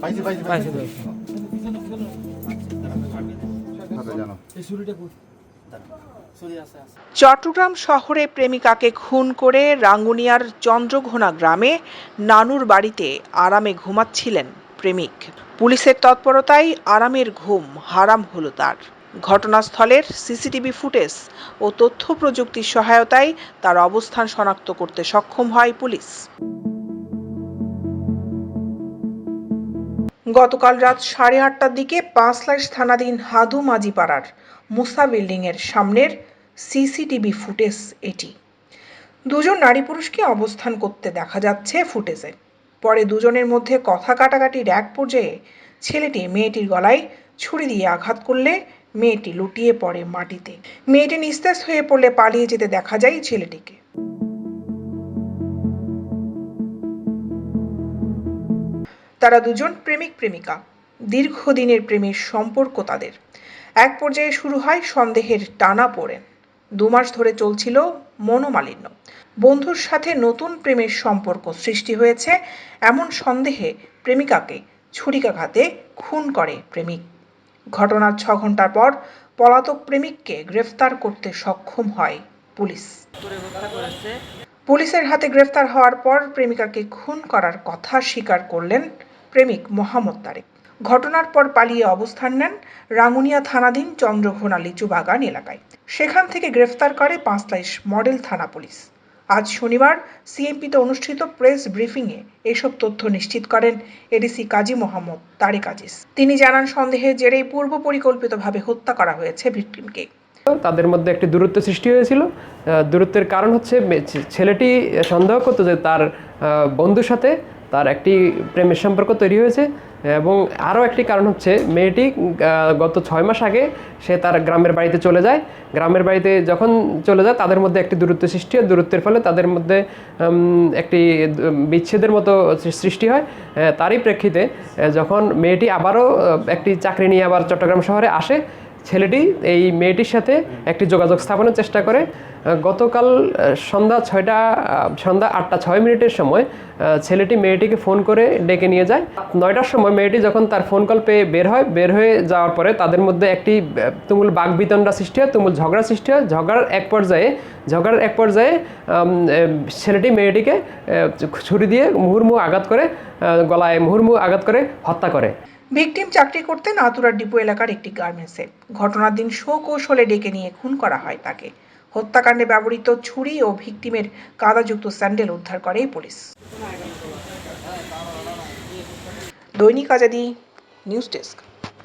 পাইছি পাইছি পাইছি। চট্টগ্রাম শহরে প্রেমিকাকে খুন করে রাঙ্গুনিয়ার চন্দ্রঘোনা গ্রামে নানুর বাড়িতে আরামে ঘুমাচ্ছিলেন প্রেমিক। পুলিশের তৎপরতায় আরামের ঘুম হারাম হলো তার। ঘটনাস্থলের সিসিটিভি ফুটেজ ও তথ্য প্রযুক্তির সহায়তায় তার অবস্থান শনাক্ত করতে সক্ষম হয় পুলিশ। গতকাল রাত সাড়ে আটটার দিকে পাঁচলাইশ থানাধীন হাদু মাঝিপাড়ার মুসা বিল্ডিংয়ের সামনের সিসিটিভি ফুটেজ এটি। দুজন নারী পুরুষকে অবস্থান করতে দেখা যাচ্ছে ফুটেজে। পরে দুজনের মধ্যে কথা কাটাকাটির এক পর্যায়ে ছেলেটি মেয়েটির গলায় ছুরি দিয়ে আঘাত করলে মেয়েটি লুটিয়ে পড়ে মাটিতে। মেয়েটি নিস্তেজ হয়ে পড়লে পালিয়ে যেতে দেখা যায় ছেলেটিকে। তারা দুজন প্রেমিক প্রেমিকা। দীর্ঘদিনের প্রেমের সম্পর্ক তাদের। এক পর্যায়ে শুরু হয় সন্দেহের টানা পড়েন দু মাস ধরে চলছিল মনোমালিন্য। বন্ধুর সাথে নতুন প্রেমের সম্পর্ক সৃষ্টি হয়েছে। এমন সন্দেহে প্রেমিকাকে ছুরিকাঘাতে খুন করে প্রেমিক। ঘটনার ছ ঘণ্টার পর পলাতক প্রেমিককে গ্রেফতার করতে সক্ষম হয় পুলিশ। পুলিশের হাতে গ্রেফতার হওয়ার পর প্রেমিকাকে খুন করার কথা স্বীকার করলেন প্রেমিক মোহাম্মদ তারেক। ঘটনার পর পালিয়ে অবস্থান নেন রাঙ্গুনিয়া থানাধীন চন্দ্রঘোনা লিচু বাগান এলাকায়। সেখান থেকে গ্রেফতার করে পাঁচলাইশ মডেল থানা পুলিশ। আজ শনিবার সিএমপিতে অনুষ্ঠিত প্রেস ব্রিফিংয়ে এসব তথ্য নিশ্চিত করেন এডিসি কাজী মোহাম্মদ তারেক আজিজ। তিনি জানান সন্দেহের জেরেই পূর্ব পরিকল্পিতভাবে হত্যা করা হয়েছে ভিকটিমকে। তাদের মধ্যে একটি দূরত্ব সৃষ্টি হয়েছিল। দূরত্বের কারণ হচ্ছে ছেলেটি সন্দেহ করতো যে তার বন্ধুর সাথে তার একটি প্রেমের সম্পর্ক তৈরি হয়েছে এবং আরও একটি কারণ হচ্ছে মেয়েটি গত ছয় মাস আগে সে তার গ্রামের বাড়িতে চলে যায়। গ্রামের বাড়িতে যখন চলে যায়, তাদের মধ্যে একটি দূরত্ব সৃষ্টি হয়। দূরত্বের ফলে তাদের মধ্যে একটি বিচ্ছেদের মতো সৃষ্টি হয়। তারই প্রেক্ষিতে যখন মেয়েটি আবারও একটি চাকরি নিয়ে আবার চট্টগ্রাম শহরে আসে ছেলেটি এই মেয়েটির সাথে একটি যোগাযোগ স্থাপনের চেষ্টা করে। গতকাল সন্ধ্যা ছয়টা সন্ধ্যা আটটা ছয় মিনিটের সময় ছেলেটি মেয়েটিকে ফোন করে ডেকে নিয়ে যায়। নয়টার সময় মেয়েটি যখন তার ফোন কল পেয়ে বের হয়, বের হয়ে যাওয়ার পরে তাদের মধ্যে একটি তুমুল বাগবিতণ্ডা সৃষ্টি হয়, তুমুল ঝগড়া সৃষ্টি হয়। ঝগড়ার এক পর্যায়ে, ঝগড়ার এক পর্যায়ে ছেলেটি মেয়েটিকে ছুরি দিয়ে মুহুর্মুহু আঘাত করে গলায় মুহুর্মুহু আঘাত করে হত্যা করে। ভিকটিম চাকরি করতেন আতুরার ডিপো এলাকার একটি গার্মেন্টসে। ঘটনার দিন শোকৌশলে ডেকে নিয়ে খুন করা হয় তাকে। হত্যাকাণ্ডে ব্যবহৃত ছুরি ও ভিকটিমের কাদাযুক্ত স্যান্ডেল উদ্ধার করে পুলিশ। দৈনিক আজাদি নিউজ ডেস্ক।